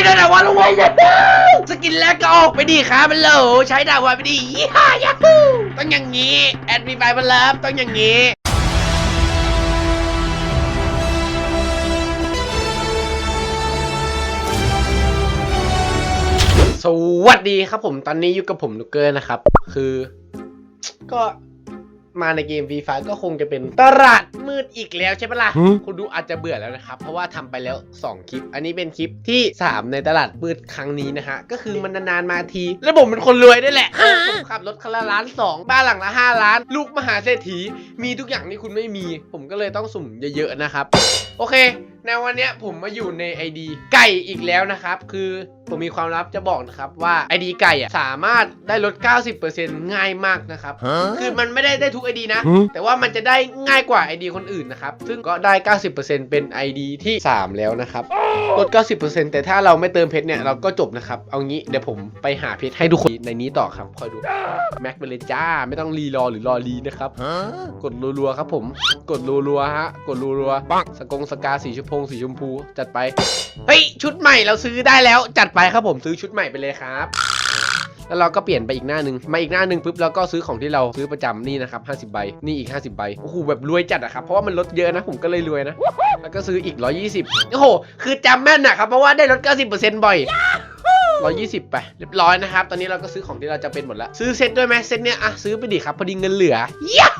ยนั่นน่ะวันละวันจะสกินแรกก็ออกไปดิครับมันโหลใช้ดาววันไปดิยี่ห้ายาฮูต้องอย่างนี้ แอดมีไฟมันลิฟต้องอย่างนี้สวัสดีครับผมตอนนี้อยู่กับผมนุกเกอร์นะครับ คือ ก็ มาในเกม v ีไก็คงจะเป็นตลาดมืดอีกแล้วใช่ปะล่ะหืมคุณดูอาจจะเบื่อแล้วนะครับ เพราะว่าทำไปแล้ว 2 คลิป อันนี้เป็นคลิปที่ 3 ในตลาดมืดครั้งนี้นะฮะ ก็คือมันนานๆมาที แล้วผมเป็นคนรวยด้วยแหละ ผมขับรถคันละล้านสองบ้านหลังละ 5 ล้าน ลูกมหาเศรษฐี มีทุกอย่างที่คุณไม่มี ผมก็เลยต้องสุ่มเยอะๆนะครับ โอเค ในวันเนี้ยผมมาอยู่ใน ID ไก่อีกแล้วนะครับ คือผมมีความลับจะบอกนะครับว่า ID ไก่อะสามารถได้ลด 90%ง่ายมากนะครับ คือมันไม่ได้ได้ทุก ID นะหืมแต่ว่ามันจะได้ง่ายกว่า ID คนอื่นนะครับ ซึ่งก็ได้ 90%เป็น ID ที่ 3 แล้วนะครับ ลด 90%แต่ถ้าเราไม่เติมเพชรเนี่ยเราก็จบนะครับ เอางี้เดี๋ยวผมไปหาเพชรให้ทุกคนในนี้ต่อครับ คอยดู แม็กไปเลยจ้า ไม่ต้องรีรอหรือรอรีนะครับ กดรัวๆครับผม กดรัวๆฮะ กดรัวๆปังสกงสกาสีชมพงสีชมพูจัดไป เฮ้ย ชุดใหม่เราซื้อได้แล้วจัดไปครับผมซื้อชุดใหม่ไปเลยครับ แล้วเราก็เปลี่ยนไปอีกหน้าหนึ่งมาอีกหน้าหนึ่งปุ๊บแล้วก็ซื้อของที่เราซื้อประจำนี่นะครับ50ใบนี่อีก50ใบโอ้โหแบบรวยจัดอะครับเพราะว่ามันลดเยอะนะผมก็เลยรวยนะ แล้วก็ซื้ออีก120โอ้โหคือจำแม่นอะครับเพราะว่าได้ลด90%บ่อย120ไปเรียบร้อยนะครับ ตอนนี้เราก็ซื้อของที่เราจะเป็นหมดแล้ว ซื้อเซ็ตด้วยไหมเซ็ตเนี้ยอะซื้อไปดิครับพอดีเงินเหลือย้ฮู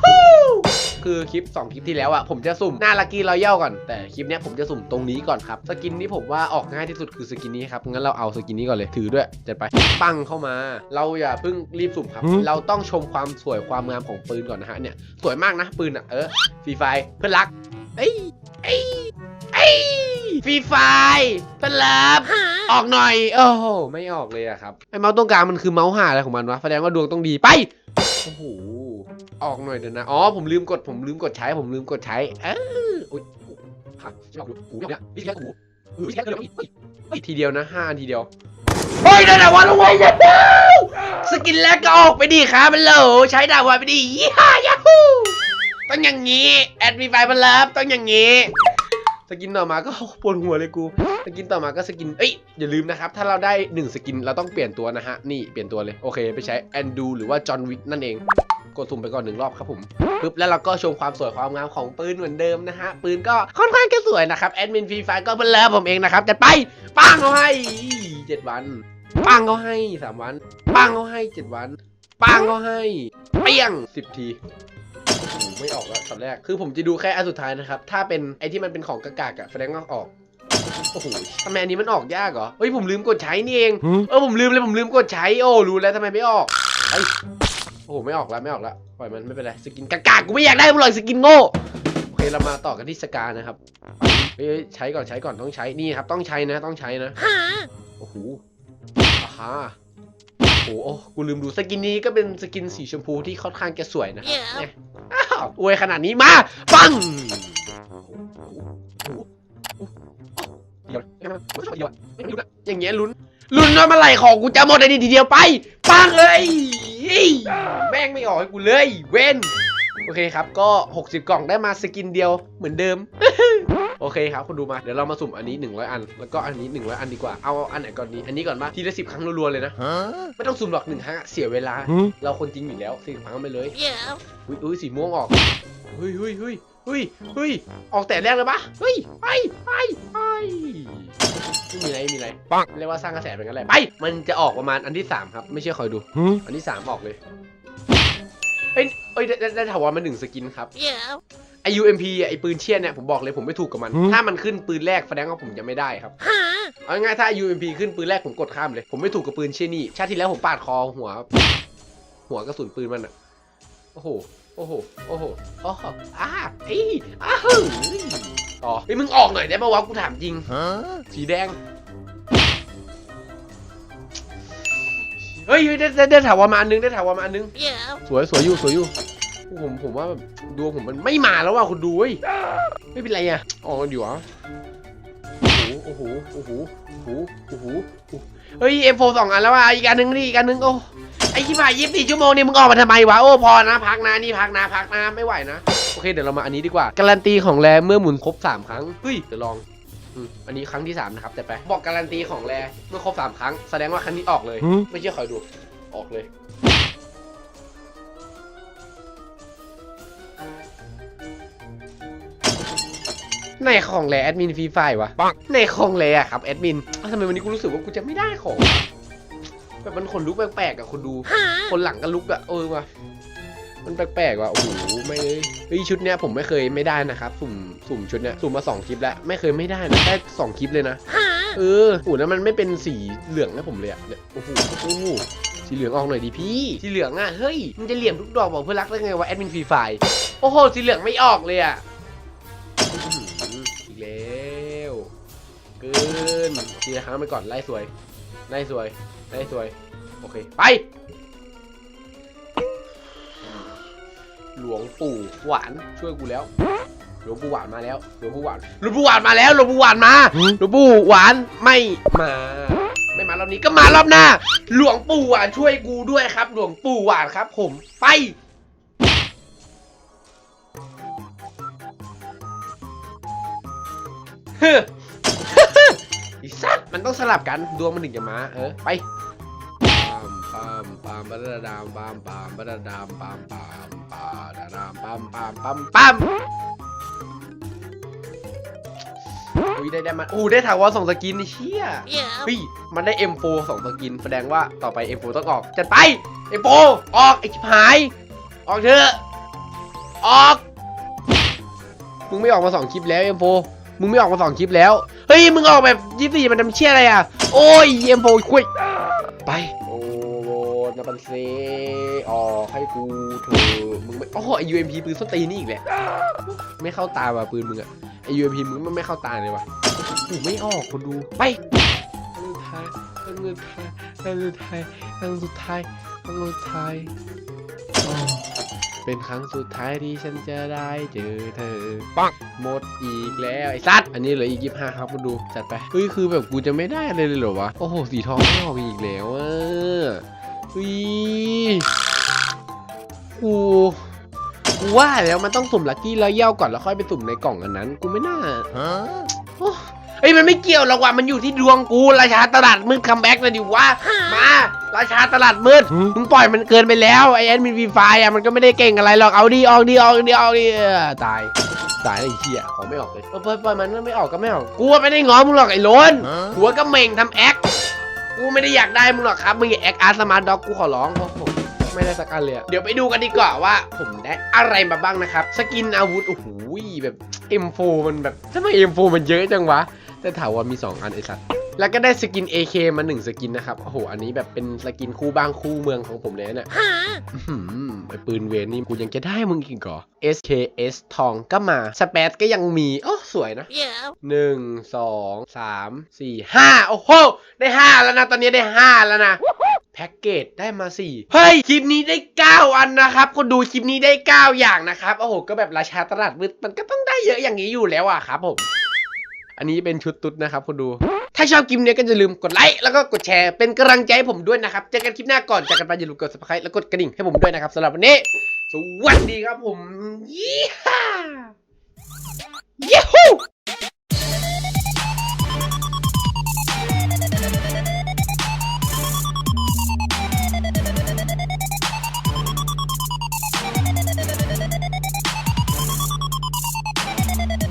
คือคลิป 2 คลิปที่แล้วอะผมจะสุ่มหน้าลักกี้รอยัลก่อนแต่คลิปเนี้ยผมจะสุ่มตรงนี้ก่อนครับสกินที่ผมว่าออกง่ายที่สุดคือสกินนี้ครับงั้นเราเอาสกินนี้ก่อนเลยถือด้วยจัดไปปั้งเข้ามา เราอย่าเพิ่งรีบสุ่มครับหืมเราต้องชมความสวยความงามของปืนก่อนนะฮะเนี่ยสวยมากนะปืนอะเออฟรีไฟเพื่อนรักเอ้ยเอ้ยเอ้ยฟรีไฟเพื่อนรักออกหน่อยโอ้โหไม่ออกเลยอะครับไอ้เมาส์ตรงกลางมันคือเมาส์หาอะไรของมันวะแสดงว่าดวงต้องดีไปโอ้โห ออกหน่อยเดี๋ยวนะ อ๋อ ผมลืมกด ผมลืมกดใช้ ผมลืมกดใช้ เอออุ้ยหักชอบหูเนี่ยนี่แค่หูเออนี่แค่เดียวเฮ้ยทีเดียวนะห้าทีเดียว เฮ้ยนั่นน่ะวันละวันจะสกินแรกก็ออกไปดิครับมันโหลใช้ดาววันไปดิยี่ห้ายาฮูต้องอย่างนี้ แอดมีไฟมันเลิฟต้องอย่างนี้สกินต่อมาก็ปวดหัวเลยกู สกินต่อมาก็สกิน เอ้ยอย่าลืมนะครับ ถ้าเราได้ 1 สกินเราต้องเปลี่ยนตัวนะฮะ นี่เปลี่ยนตัวเลย โอเค ไปใช้แอนดูหรือว่าจอห์นวิกนั่นเอง กดสุ่มไปก่อนหนึ่งรอบครับผมปึ๊บแล้วเราก็ชมความสวยความงามของปืนเหมือนเดิมนะฮะปืนก็ค่อนข้างจะสวยนะครับแอดมินฟรีไฟก็เป็นเลิฟผมเองนะครับจัดไปปังเขาให้เจ็ดวันปังเขาให้สามวันปังเขาให้เจ็ดวันปังเขาให้เปี้ยงสิบทีโอ้โหไม่ออกแล้วตอนแรกคือผมจะดูแค่อันสุดท้ายนะครับ ถ้าเป็นไอที่มันเป็นของกากากๆอะแสดงว่าออกโอ้โหทำไมอันนี้มันออกยากเหรอเฮ้ยผมลืมกดใช้นี่เองหืมเออผมลืมเลยผมลืมกดใช้โอ้รู้แล้วทำไมไม่ออกเอ้ย โอ้โหไม่ออกแล้วไม่ออกแล้วปล่อยมันไม่เป็นไรสกินกากๆกูไม่อยากได้มึงหรอกสกินโง่โอเคเรามาต่อกันที่สกานะครับเฮ้ยเฮ้ยใช้ก่อนใช้ก่อนต้องใช้นี่ครับ ต้องใช้นะต้องใช้นะโอ้โหอ่าฮะโอ้โหโอ้กูลืมดูสกินนี้ก็เป็นสกินสีชมพูที่ค่อนข้างจะสวยนะครับเนี่ยอ้าวอวยขนาดนี้มาปังเดี๋ยวเดี๋ยวเดี๋ยวไม่รู้นะอย่างเงี้ยลุ้นลุ้นว่าเมื่อไหร่ของกูจะหมดในทีเดียวไปปังเลยเฮ้ยแม่งไม่ออกให้กูเลยเว้นโอเคครับก็ 60 กล่องได้มาสกินเดียวเหมือนเดิม โอเคครับคุณดูมาเดี๋ยวเรามาสุ่มอันนี้ 100 อัน แล้วก็อันนี้ 100 อันดีกว่าเอาอันไหนก่อนดีอันนี้ก่อนมาทีละสิบครั้งรัวๆเลยนะไม่ต้องสุ่มหรอกหนึ่งครั้งอะเสียเวลาหืมเราคนจริงอยู่แล้วสิบครั้งไปเลยอุ้ยอุ้ยสีม่วงออก เฮ้ยเฮ้ยเฮ้ยเฮ้ยเฮ้ยออกแต่แรกเลยปะเฮ้ยไปไปไปไม่มีอะไรไม่มีอะไรปังเรียกว่าสร้างกระแสเป็นกันแหละไป มันจะออกประมาณอันที่สามครับ ไม่เชื่อคอยดูหืมอันที่สามออกเลยเอ้ยเอ้ยได้ได้ได้ถาวรมาหนึ่งสกินครับไอ UMP อะไอปืนเชี่ยเนี่ยผมบอกเลยผมไม่ถูกกับมันหืมถ้ามันขึ้นปืนแรกแสดงว่าผมจะไม่ได้ครับเอาง่ายๆถ้า UMP ขึ้นปืนแรกผมกดข้ามเลย ผมไม่ถูกกับปืนเชี่ยนี่ชาติที่แล้วผมปาดคอหัว หัวกระสุนปืนมันอะโอ้โห โอ้โห โอ้โหโอ้โหอ้าไอ้อ้าเฮ้ยอ๋อไอ้ยมึงออกหน่อยได้ปะวะกูถามจริง สีแดงเฮ้ยเฮ้ยได้ได้ได้ถาวรมาอันนึงได้ถาวรมาอันนึง สวยสวยอยู่สวยอยู่ ผมผมว่าแบบดวงผมมันไม่มาแล้วว่ะคุณดูเว้ยไม่เป็นไรอะออกกันอยู่เหรอโอ้โหโอ้โหโอ้โหโอ้โหโอ้โหเฮ้ยเอ็มโฟสองอันแล้วอะอีกอันนึงนี่อีกอันนึงโอ้ไอ้ที่ผ่านยี่สิบสี่ชั่วโมงนี่มึงออกมาทำไมวะโอ้พอนะพักนะนี่พักนะพักนะไม่ไหวนะโอเคเดี๋ยวเรามาอันนี้ดีกว่าการันตีของแรเมื่อหมุนครบสามครั้งเฮ้ยเดี๋ยวลองอืมอันนี้ครั้งที่สามนะครับแต่ไปบอกการันตีของแรเมื่อครบสามครั้งแสดงว่าครั้งนี้ออกเลย ไม่เชื่อคอยดูออกเลย ในของแรแอดมินฟรีไฟวะในของแรอะครับแอดมินอ้าวทำไมวันนี้กูรู้สึกว่ากูจะไม่ได้ของวะแบบมันขนลุกแปลกๆอะคนดู คนหลังก็ลุกอะเออว่ะมันแปลกๆว่ะโอ้โหไม่เลยเฮ้ยชุดเนี้ยผมไม่เคยไม่ได้นะครับสุ่มสุ่มชุดเนี้ยสุ่มมาสองคลิปแล้วไม่เคยไม่ได้นะได้สองคลิปเลยนะเออโอ้โหแล้วมันไม่เป็นสีเหลืองให้ผมเลยอะเนี่ยโอ้โหโอ้โหสีเหลืองออกหน่อยดิพี่สีเหลืองอะเฮ้ยมันจะเหลี่ยมทุกดอกบอกเพื่อนรักได้ไงวะแอดมินฟรีไฟโอ้โหสีเหลืองไม่ออกเลยอะ เกินทีละครั้งไปก่อนไล่สวยไล่สวยไล่สวย โอเค ไป หลวงปู่หวานช่วยกูแล้ว หลวงปู่หวานมาแล้ว หลวงปู่หวาน หลวงปู่หวานมาแล้ว หลวงปู่หวานมา หลวงปู่หวานไม่มา ไม่มารอบนี้ก็มารอบหน้า หลวงปู่หวานช่วยกูด้วยครับ หลวงปู่หวานครับ ผมไปเฮ้ มันต้องสลับกันดวงมันถึงจะมา เออ ไปปามปามปามปะดาดามปามปามปะดาดามปามปามปาดาดามปามปามปามปามอุ้ยได้ได้มาอู้ได้ถาวรสองสกินนี่เชี่ย Yeah. เฮ้ยมันได้ M4 สองสกิน แสดงว่าต่อไป M4 ต้องออกจัดไป M4 ออกไอ้ชิบหาย ออกเถอะออก มึงไม่ออกมาสองคลิปแล้ว M4 มึงไม่ออกมาสองคลิปแล้ว เฮ้ย มึงออกแบบยี่สี่มันทำเชี่ยอะไรอะ โอ้ย M4 คุยไปโอ้โหนาบันเซออกให้กูเถอะมึงไม่โอ้โหไอ UMP ปืนส้นตีนนี่อีกแหละไม่เข้าตาว่ะปืนมึงอะไอ UMP มึงมันไม่เข้าตาเลยว่ะกูไม่ออกคนดูไปครั้งสุดท้ายครั้งสุดท้ายครั้งสุดท้ายครั้งสุดท้าย ครั้งสุดท้ายโอ้เป็นครั้งสุดท้ายที่ฉันจะได้เจอเธอปังหมดอีกแล้วไอ้สัตว์อันนี้เหลืออีกยี่ห้าครับมาดูจัดไปเฮ้ยคือแบบกูจะไม่ได้อะไรเลยเหรอวะโอ้โหสีทองไม่ออกอีกแล้วอะเฮ้ยกูกูว่าแล้วมันต้องสุ่มลัคกี้แล้วเย่าก่อนแล้วค่อยไปสุ่มในกล่องอันนั้น กูไม่น่า โอ้เฮ้ยมันไม่เกี่ยวหรอกว่ะมันอยู่ที่ดวงกูราชาตลาดมืดคัมแบ็กเลยดิวะมาราชาตลาดมืดมึงปล่อยมันเกินไปแล้วไอแอนมินวีไฟอะมันก็ไม่ได้เก่งอะไรหรอกเอาดีออกดีออกดีออกดีเออตายตายไอ้เหี้ยของไม่ออกเลยเออปล่อยปล่อยมันไม่ออกก็ไม่ออกกูไม่ได้ง้อมึงหรอกไอ้โลนหัวก็เหม่งทำแอคกูไม่ได้อยากได้มึงหรอกครับมึงอย่าแอคอาร์สมาร์ทด็อกกูขอร้องเพราะผมไม่ได้สักอันเลยอะเดี๋ยวไปดูกันดีกว่าว่าผมได้อะไรมาบ้างนะครับ สกินอาวุธโอ้โหแบบ M4 มันแบบทำไม M4 มันเยอะจังวะ แต่ถามว่ามี 2 อันไอ้สัตว์แล้วก็ได้สกิน AK มา1สกินนะครับ โอ้โห อันนี้แบบเป็นสกินคู่บ้างคู่เมืองของผมเลยนะเนี่ย Huh? อื้อหือไอปืนเวนนี่กูยังจะได้มึงอีกเหรอ SKS ทองก็มา สเปซก็ยังมี โอ้สวยนะ Yeah. หนึ่งสองสามสี่ห้าโอ้โห ได้ห้าแล้วนะ ตอนนี้ได้ห้าแล้วนะแพ็กเกจได้มาสี่เฮ้ย คลิปนี้ได้เก้าอันนะครับ คนดูคลิปนี้ได้เก้าอย่างนะครับ โอ้โห ก็แบบราชาตลาดมืดมันก็ต้องได้เยอะอย่างนี้อยู่แล้วอะครับผม อันนี้เป็นชุดตุ๊ดนะครับคุณดู ถ้าชอบคลิปนี้ก็อย่าลืมกดไลค์แล้วก็กดแชร์เป็นกำลังใจให้ผมด้วยนะครับ เจอกันคลิปหน้าก่อนจากกันไปอย่าลืมกด subscribe แล้วกดกระดิ่งให้ผมด้วยนะครับสำหรับวันนี้ สวัสดีครับผมยี่ห้า